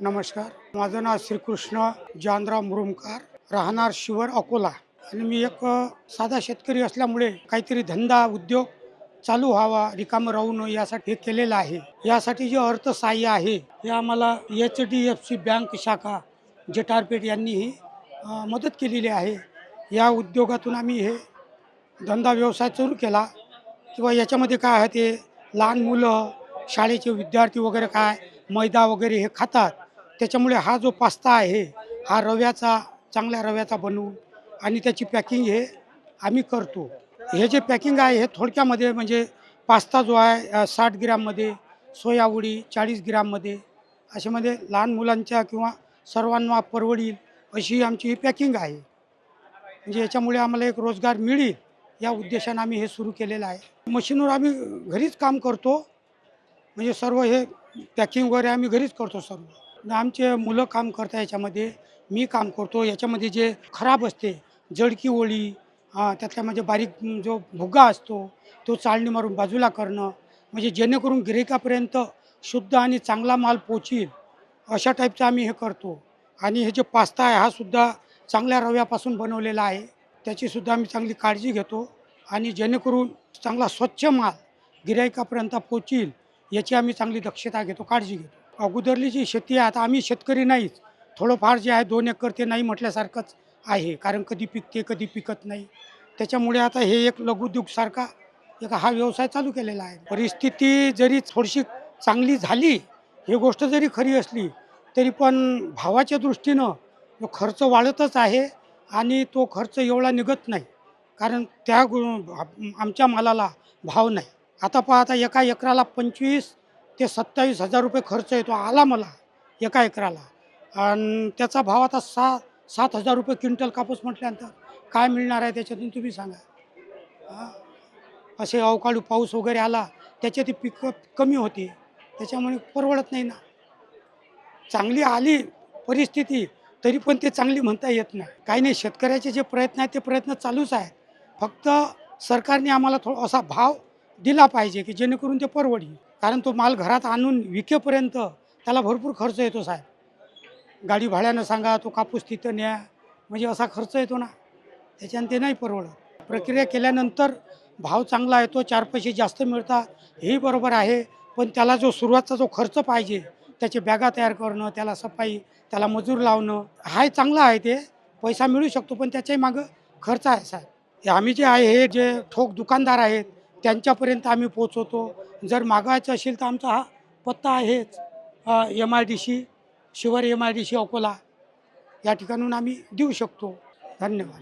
नमस्कार. माझं नाव श्रीकृष्ण जानराव मुरुमकार. राहणार शिवर अकोला. आणि मी एक साधा शेतकरी असल्यामुळे काहीतरी धंदा उद्योग चालू व्हावा रिकामं राहू नये यासाठी हे केलेलं आहे. यासाठी जे अर्थसहाय्य आहे हे आम्हाला H D F C bank शाखा जटारपेठ यांनीही मदत केलेली आहे. या उद्योगातून आम्ही हे धंदा व्यवसाय सुरू केला. किंवा याच्यामध्ये काय आहे ते लहान मुलं शाळेचे विद्यार्थी वगैरे काय मैदा वगैरे हे खातात. त्याच्यामुळे हा जो पास्ता आहे हा रव्याचा चांगल्या रव्याचा बनवून आणि त्याची पॅकिंग हे आम्ही करतो. हे जे पॅकिंग आहे हे थोडक्यामध्ये म्हणजे पास्ता जो आहे साठ ग्रॅममध्ये सोयावडी चाळीस ग्रॅममध्ये अशामध्ये लहान मुलांच्या किंवा सर्वांना परवडील अशी आमची ही पॅकिंग आहे. म्हणजे याच्यामुळे आम्हाला एक रोजगार मिळेल या उद्देशाने आम्ही हे सुरू केलेलं आहे. मशीनवर आम्ही घरीच काम करतो. म्हणजे सर्व हे पॅकिंग वगैरे आम्ही घरीच करतो सर्व. आमचे मुलं काम करतात याच्यामध्ये मी काम करतो. याच्यामध्ये जे खराब असते जडकी ओळी अं, त्यातल्यामध्ये म्हणजे बारीक जो भुगा असतो तो चाळणी मारून बाजूला करणं म्हणजे जेणेकरून गिरायकापर्यंत शुद्ध आणि चांगला माल पोचील अशा टाईपचं आम्ही हे करतो. आणि हे जे पास्ता आहे हा सुद्धा चांगल्या रव्यापासून बनवलेला आहे. त्याचीसुद्धा आम्ही चांगली काळजी घेतो. आणि जेणेकरून चांगला स्वच्छ माल गिरायकापर्यंत पोचील याची आम्ही चांगली दक्षता घेतो काळजी घेतो. अगोदरली जी शेती आहे आता आम्ही शेतकरी नाहीच. थोडंफार जे आहे दोन एकर ते नाही म्हटल्यासारखंच आहे. कारण कधी पिकते कधी पिकत नाही. त्याच्यामुळे आता हे एक लघुउद्योगसारखा एक हा व्यवसाय चालू केलेला आहे. परिस्थिती जरी थोडीशी चांगली झाली ही गोष्ट जरी खरी असली तरी पण भावाच्या दृष्टीनं खर्च वाढतच आहे आणि तो खर्च एवढा निघत नाही. कारण त्या गु- आमच्या मालाला भाव नाही. आता पहा आता एका एकराला पंचवीस ते सत्तावीस हजार रुपये खर्च येतो आला मला एका एकराला. आणि त्याचा भाव आता सा सात हजार रुपये क्विंटल कापूस म्हटल्यानंतर काय मिळणार आहे त्याच्यातून तुम्ही सांगा. असे अवकाळी पाऊस वगैरे आला त्याच्या ती पिकं कमी होते. त्याच्यामुळे परवडत नाही ना. चांगली आली परिस्थिती तरी पण ते चांगली म्हणता येत नाही. काही नाही शेतकऱ्याचे जे प्रयत्न आहेत ते प्रयत्न चालूच आहेत. फक्त सरकारने आम्हाला थोडा असा भाव दिला पाहिजे की जेणेकरून ते परवडेल कारण तो माल घरात आणून विकेपर्यंत त्याला भरपूर खर्च येतो साहेब. गाडी भाड्यानं सांगा तो कापूस तिथं न्या. म्हणजे असा खर्च येतो ना. त्याच्यानं ते नाही परवडत. प्रक्रिया केल्यानंतर भाव चांगला येतो चार पैसे जास्त मिळतात हेही बरोबर आहे. पण त्याला जो सुरुवातचा जो खर्च पाहिजे त्याचे बॅगा तयार करणं त्याला सफाई त्याला मजूर लावणं हाय चांगला आहे ते. पैसा मिळू शकतो पण त्याच्याही मागं खर्च आहे साहेब. हे आम्ही जे आहे हे जे ठोक दुकानदार आहेत त्यांच्यापर्यंत आम्ही पोचवतो जर मागायचं असेल तर आमचा हा पत्ता आहेच M I D C Shivar M I D C Akola. या ठिकाणून आम्ही देऊ शकतो. धन्यवाद.